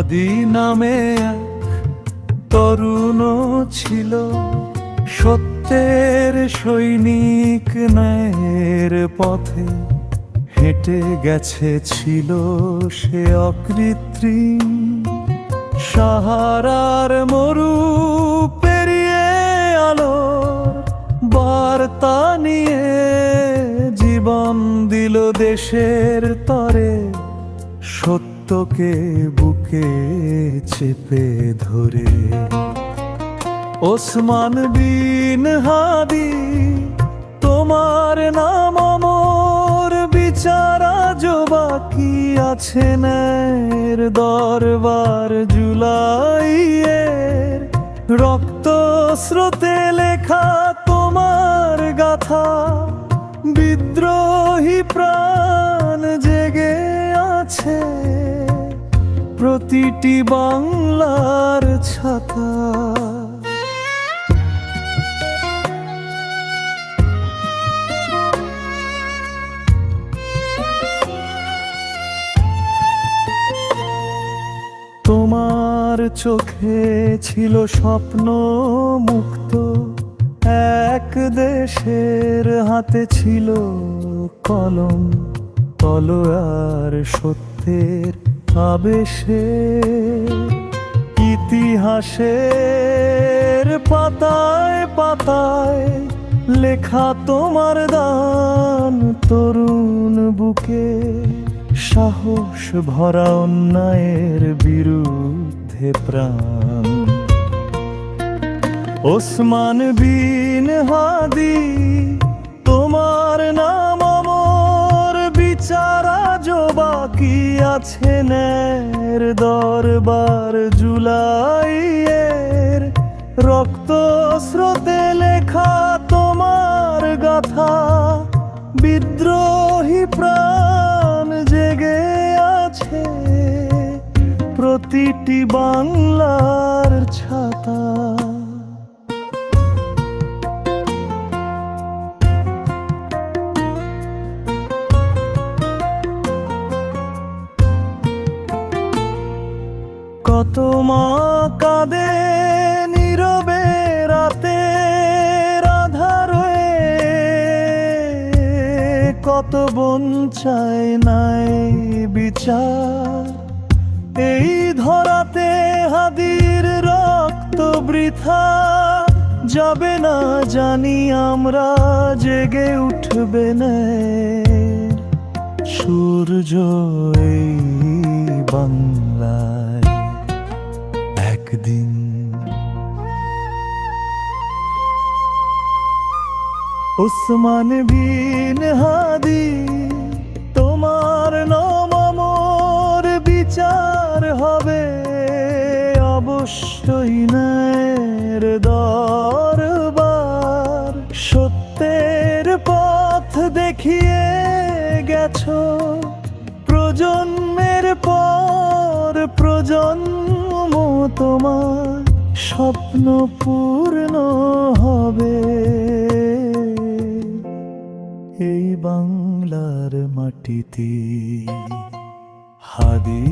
হাদি নামে তরুণ ছিল। সত্যের সৈনিক ন্যায়ের পথে হেঁটে গেছে ছিল সে অকৃত্রিম। সাহারার মরু পেরিয়ে আলো বার্তা নিয়ে জীবন দিল দেশের তরে। সত্যকে বুকে চেপে ধরে। ওসমান বিন হাদি, তোমার নাম অমর, বিচার আজ বাকি আছে নের দরবার জুলাইয়ের। রক্ত স্রোতে লেখা তোমার গাথা, বিদ্রোহী প্রাণ প্রতিটি বাংলার ছাতা। তোমার চোখে ছিল স্বপ্ন মুক্ত, এক দেশের হাতে ছিল কলম তলোয়ার সত্যের আবেশে ইতিহাসের পাতায় পাতায় লেখা তোমার দান তরুণ বুকে। সাহস ভরা অন্যায়ের বিরুদ্ধে প্রাণ। ওসমান বিন হাদি, তোমার নাম আছে নের দরবার জুলাইয়ের রক্ত স্রোতে লেখা তোমার গাথা। বিদ্রোহী প্রাণ জেগে আছে প্রতিটি বাংলার কত মা কাঁদে নীরবে রাতে রাধারে কত বোন চায় নাই বিচার। এই ধরাতে হাদির রক্ত বৃথা। যাবে না জানি আমরা জেগে উঠবে না। সূর্য এই একদিন। ওসমান বিন হাদি, তোমার নাম মোর বিচার হবে। অবশ্যই নের দরবার, সত্যের পথ দেখিয়ে গেছো। প্রজন্মের পর প্রজন্ম তোমার স্বপ্ন পূর্ণ হবে। এই বাংলার মাটিতে হাদি